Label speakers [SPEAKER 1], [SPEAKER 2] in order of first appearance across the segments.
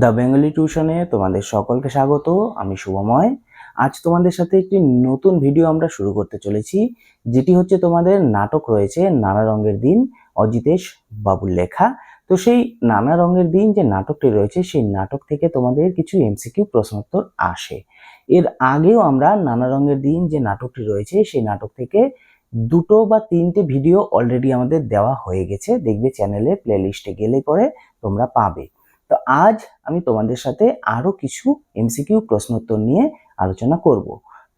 [SPEAKER 1] The Bengali টিউশনে তোমাদের সকলকে স্বাগত, আমি শুভময়। আজ তোমাদের সাথে একটি নতুন ভিডিও আমরা শুরু করতে চলেছি, যেটি হচ্ছে তোমাদের নাটক রয়েছে নানা রঙের দিন, অজিতেশ বাবুর লেখা। তো সেই নানা রঙের দিন যে নাটকটি রয়েছে, সেই নাটক থেকে তোমাদের কিছু এমসিকিউ প্রশ্নোত্তর আসে। এর আগেও আমরা নানা রঙের দিন যে নাটকটি রয়েছে, সেই নাটক থেকে দুটো বা তিনটে ভিডিও অলরেডি আমাদের দেওয়া হয়ে গেছে। দেখবে চ্যানেলে প্লেলিস্টে গেলে পরে তোমরা পাবে। তো আজ আমি তোমাদের সাথে আরও কিছু এমসিকিউ প্রশ্নোত্তর নিয়ে আলোচনা করব।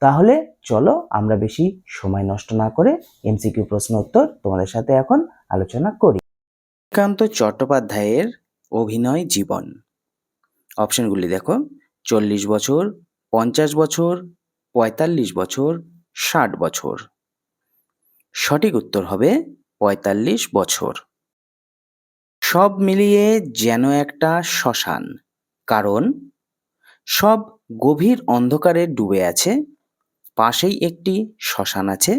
[SPEAKER 1] তাহলে চলো আমরা বেশি সময় নষ্ট না করে এমসিকিউ প্রশ্ন উত্তর তোমাদের সাথে এখন আলোচনা করি। শ্রীকান্ত চট্টোপাধ্যায়ের অভিনয় জীবন। অপশনগুলি দেখো, চল্লিশ বছর, পঞ্চাশ বছর, পঁয়তাল্লিশ বছর, ষাট বছর। সঠিক উত্তর হবে পঁয়তাল্লিশ বছর। সব মিলিয়ে যেন একটা শ্মশান। কারণ সব গভীর অন্ধকারে ডুবে আছে, পাশেই একটি শ্মশান আছে,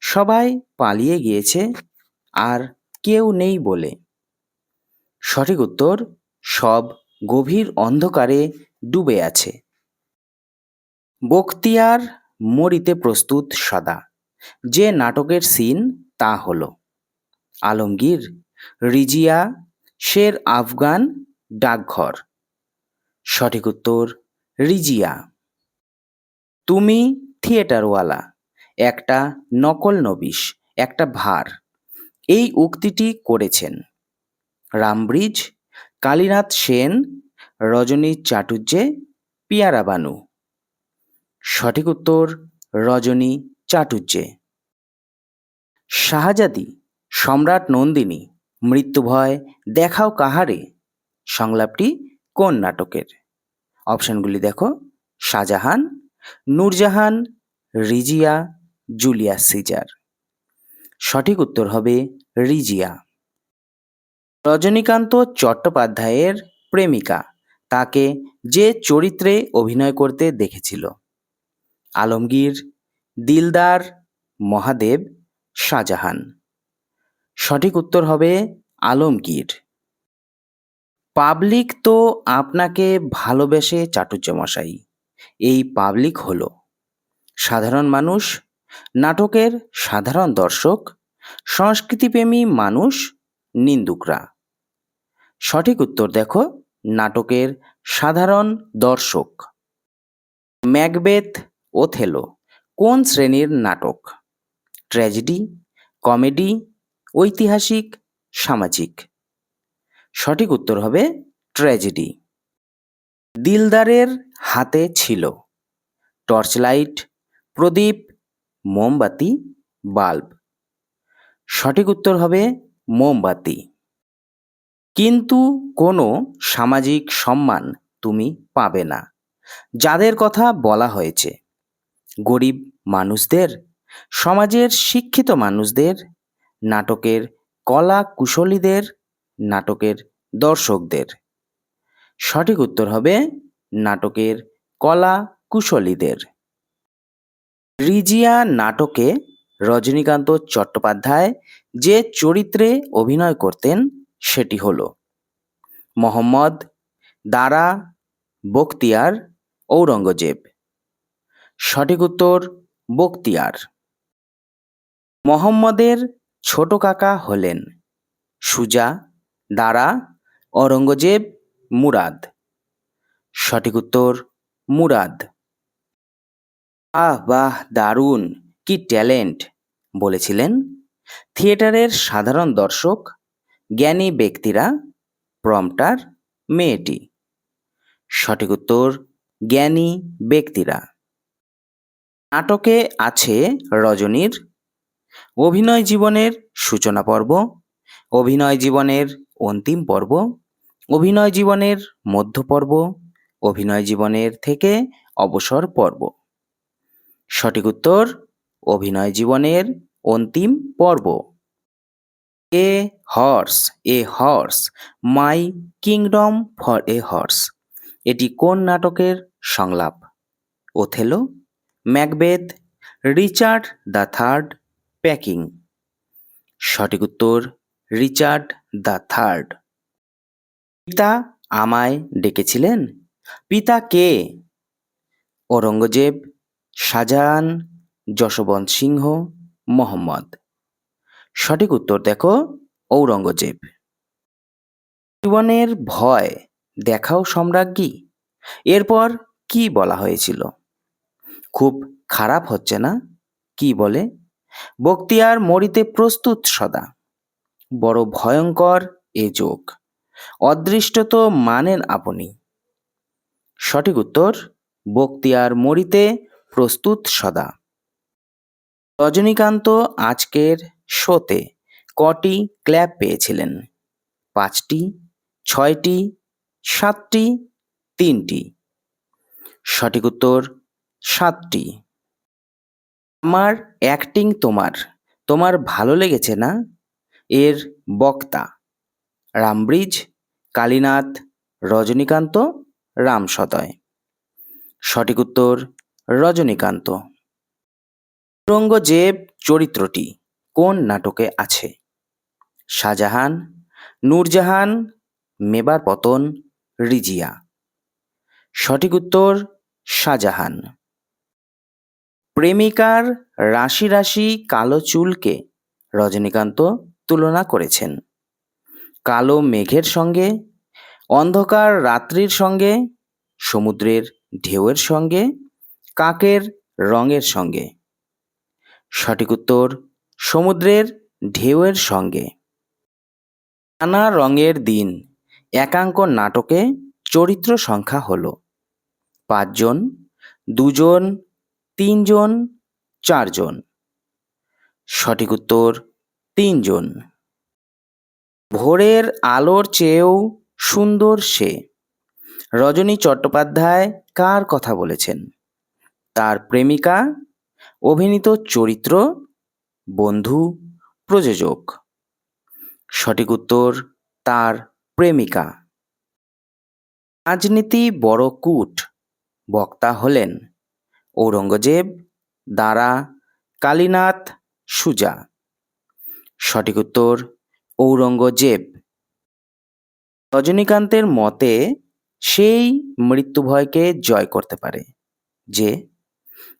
[SPEAKER 1] সবাই পালিয়ে গিয়েছে আর কেউ নেই বলে। সঠিক উত্তর, সব গভীর অন্ধকারে ডুবে আছে। বখতিয়ার মরিতে প্রস্তুত সদা। যে নাটকের সিন তা হলো। আলমগীর রিজিয়া, শের আফগান, ডাকঘর। সঠিক উত্তর, রিজিয়া। তুমি থিয়েটারওয়ালা, একটা নকল নবিশ, একটা ভার। এই উক্তিটি করেছেন রামব্রিজ, কালীনাথ সেন, রজনী চাটুর্যে পিয়ারা বানু। সঠিক উত্তর, রজনী চাটুর্যে শাহজাদি, সম্রাট নন্দিনী। মৃত্যুভয় দেখাও কাহারে? সংলাপটি কোন নাটকের? অপশনগুলি দেখো। Shahjahan, Nurjahan, Razia, Julius Caesar. সঠিক উত্তর হবে রিজিয়া। রজনীকান্ত চট্টোপাধ্যায়ের প্রেমিকা। তাকে যে চরিত্রে অভিনয় করতে দেখেছিল। আলমগীর, দিলদার, মহাদেব, শাহজাহান। সঠিক উত্তর হবে আলমগীর। পাবলিক তো আপনাকে ভালোবেসে চাটুর্যমশাই এই পাবলিক হলো। সাধারণ মানুষ, নাটকের সাধারণ দর্শক, সংস্কৃতিপ্রেমী মানুষ, নিন্দুকরা। সঠিক উত্তর দেখো, নাটকের সাধারণ দর্শক। ম্যাকবেথ ওথেলো, কোন শ্রেণির নাটক? ট্র্যাজেডি, কমেডি ঐতিহাসিক, সামাজিক। সঠিক উত্তর হবে ট্র্যাজেডি। দিলদারের হাতে ছিল। টর্চলাইট, প্রদীপ, মোমবাতি, বাল্ব। সঠিক উত্তর হবে মোমবাতি। কিন্তু কোনো সামাজিক সম্মান তুমি পাবে না। যাদের কথা বলা হয়েছে। গরিব মানুষদের, সমাজের শিক্ষিত মানুষদের নাটকের কলা কুশলীদের নাটকের দর্শকদের। সঠিক উত্তর হবে নাটকের কলা কুশলীদের রিজিয়া নাটকে রজনীকান্ত চট্টোপাধ্যায় যে চরিত্রে অভিনয় করতেন, সেটি হল মোহাম্মদ দারা বখতিয়ার ঔরঙ্গজেব। সঠিক উত্তর বখতিয়ার। মোহাম্মদের ছোট কাকা হলেন সুজা, দারা, ঔরঙ্গজেব, মুরাদ। সঠিক উত্তর, মুরাদ। আহ বাহ, দারুণ, কি ট্যালেন্ট, বলেছিলেন থিয়েটারের সাধারণ দর্শক, জ্ঞানী ব্যক্তিরা, প্রম্পটার মেয়েটি। সঠিক উত্তর, জ্ঞানী ব্যক্তিরা। নাটকে আছে রজনীর অভিনয় জীবনের সূচনা পর্ব, অভিনয় জীবনের অন্তিম পর্ব, অভিনয় জীবনের মধ্য পর্ব, অভিনয় জীবনের থেকে অবসর পর্ব। সঠিক উত্তর, অভিনয় জীবনের অন্তিম পর্ব। A horse a horse, my kingdom for a horse. এটি কোন নাটকের সংলাপ? Othello, Macbeth, Richard the third packing. সঠিক উত্তর, রিচার্ড দ্য থার্ড। পিতা আমায় ডেকেছিলেন? পিতা কে? ঔরঙ্গজেব, শাহজাহান, যশবন্ত সিংহ, মোহাম্মদ। সঠিক উত্তর দেখো, ঔরঙ্গজেব। জীবনের ভয়, দেখাও সম্রাজ্ঞী। এরপর কি বলা হয়েছিল? খুব খারাপ হচ্ছে না? কি বলে? বক্তিয়ার মরিতে প্রস্তুত সদা। বড় ভয়ঙ্কর এ যোগ। অদৃষ্ট তো মানেন আপনি। সঠিক উত্তর, বক্তিয়ার মরিতে প্রস্তুত সদা। রজনীকান্ত আজকের শোতে কটি ক্ল্যাপ পেয়েছিলেন? পাঁচটি, ছয়টি, সাতটি, তিনটি। সঠিক উত্তর, সাতটি। আমার অ্যাক্টিং তোমার। তোমার ভালো লেগেছে না? এর বক্তা রামব্রিজ, কালীনাথ, রজনীকান্ত, রামসদয়। সঠিক উত্তর, রজনীকান্ত। ঔরঙ্গজেব চরিত্রটি কোন নাটকে আছে? শাহজাহান, নূরজাহান, মেবার পতন, রিজিয়া। সঠিক উত্তর, শাহজাহান। প্রেমিকার রাশি রাশি কালো চুলকে রজনীকান্ত তুলনা করেছেন। কালো মেঘের সঙ্গে, অন্ধকার রাত্রির সঙ্গে, সমুদ্রের ঢেউয়ের সঙ্গে, কাকের রঙের সঙ্গে। সঠিক উত্তর, সমুদ্রের ঢেউয়ের সঙ্গে। নানা রঙের দিন, একাঙ্ক নাটকে চরিত্র সংখ্যা হল। পাঁচজন, দুজন তিনজন, চারজন। সঠিক উত্তর, তিনজন। ভোরের আলোর চেয়েও সুন্দর সে। রজনী চট্টোপাধ্যায় কার কথা বলেছেন? তার প্রেমিকা, অভিনীত চরিত্র, বন্ধু, প্রযোজক। সঠিক উত্তর, তার প্রেমিকা। রাজনীতি বড় কূট। বক্তা হলেন ঔরঙ্গজেব, দারা, কালীনাথ, সুজা। সঠিক উত্তর, ঔরঙ্গজেব। রজনীকান্তের মতে, সেই মৃত্যু ভয়কে জয় করতে পারে, যে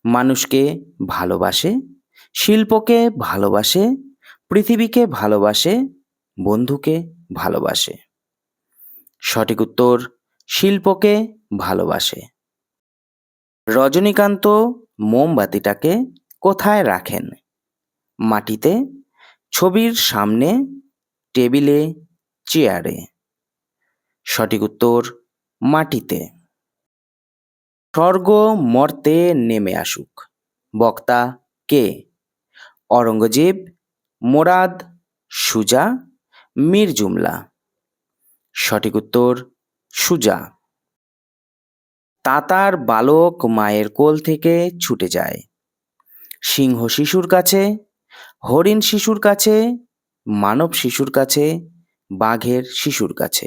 [SPEAKER 1] মানুষকে ভালোবাসে, শিল্পকে ভালোবাসে, পৃথিবীকে ভালোবাসে, বন্ধুকে ভালোবাসে। সঠিক উত্তর, শিল্পকে ভালোবাসে। রজনীকান্ত মোমবাতিটাকে কোথায় রাখেন? মাটিতে, ছবির সামনে, টেবিলে, চেয়ারে। সঠিক উত্তর, মাটিতে। স্বর্গ মর্তে নেমে আসুক। বক্তা কে? অরঙ্গজেব মোরাদ, সুজা, মীর জুমলা। সঠিক উত্তর, সুজা। তাতার বালক মায়ের কোল থেকে ছুটে যায়। সিংহ শিশুর কাছে, হরিণ শিশুর কাছে, মানব শিশুর কাছে, বাঘের শিশুর কাছে।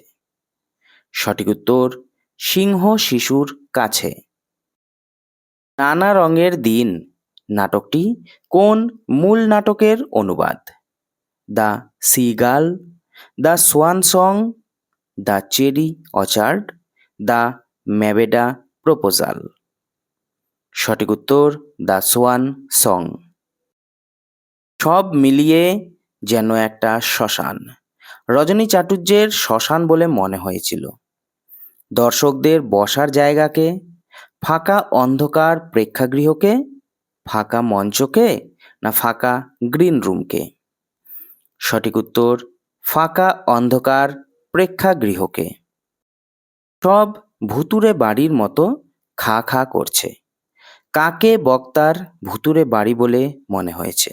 [SPEAKER 1] সঠিক উত্তর, সিংহ শিশুর কাছে। নানা রঙের দিন। নাটকটি কোন মূল নাটকের অনুবাদ? The seagull the swan song, the cherry orchard, the ম্যাবেডা proposal. সঠিক উত্তর, দ্য সোয়ান সং। সব মিলিয়ে যেন একটা শ্মশান। রজনী চাটুর্যের শ্মশান বলে মনে হয়েছিল। দর্শকদের বসার জায়গাকে, ফাঁকা অন্ধকার প্রেক্ষাগৃহকে, ফাঁকা মঞ্চকে, না ফাঁকা গ্রিন রুমকে? সঠিক উত্তর, ফাঁকা অন্ধকার প্রেক্ষাগৃহকে। সব ভুতুরে বাড়ির মতো খা খা করছে। কাকে বক্তার ভুতুরে বাড়ি বলে মনে হয়েছে?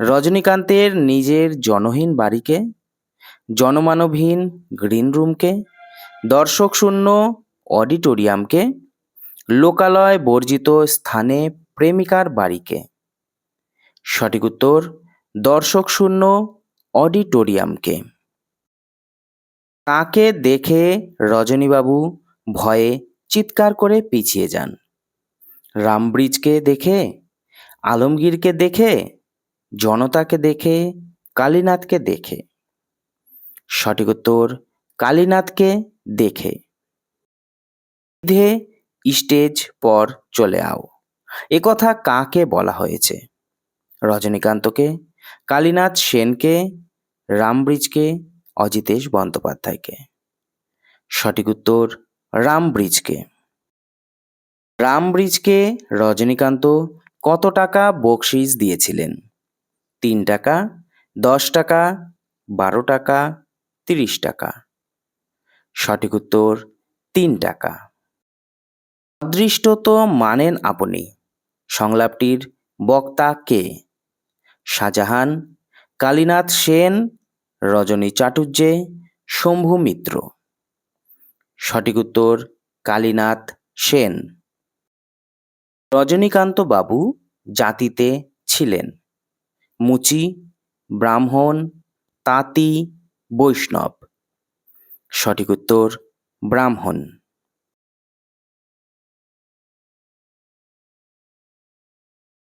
[SPEAKER 1] রজনীকান্তের নিজের জনহীন বাড়িকে, জনমানবহীন গ্রিন রুমকে দর্শক শূন্য অডিটোরিয়ামকে, লোকালয় বর্জিত স্থানে প্রেমিকার বাড়িকে। সঠিক উত্তর, দর্শক শূন্য অডিটোরিয়ামকে। কাকে দেখে রজনীবাবু ভয়ে চিৎকার করে পিছিয়ে যান। রামব্রিজকে দেখে, আলমগীরকে দেখে, জনতাকে দেখে, কালীনাথকে দেখে। সঠিক উত্তর, কালীনাথকে দেখে। স্টেজ পর চলে আও। একথা কাকে বলা হয়েছে? রজনীকান্তকে, কালীনাথ সেনকে, রামব্রিজকে, অজিতেশ বন্দ্যোপাধ্যায়কে। সঠিক উত্তর রামব্রিজকে। রামব্রিজকে রজনীকান্ত কত টাকা বকশিস দিয়েছিলেন? তিন টাকা, দশ টাকা, বারো টাকা, তিরিশ টাকা। সঠিক উত্তর, তিন টাকা। অদৃষ্ট তো মানেন আপনি। সংলাপটির বক্তা কে? শাহজাহান, কালীনাথ সেন, রজনী চাটুর্যে, শম্ভু মিত্র। সঠিক উত্তর কালীনাথ সেন। রজনীকান্ত বাবু জাতিতে ছিলেন। মুচি, ব্রাহ্মণ, তাঁতি, বৈষ্ণব। সঠিক উত্তর ব্রাহ্মণ।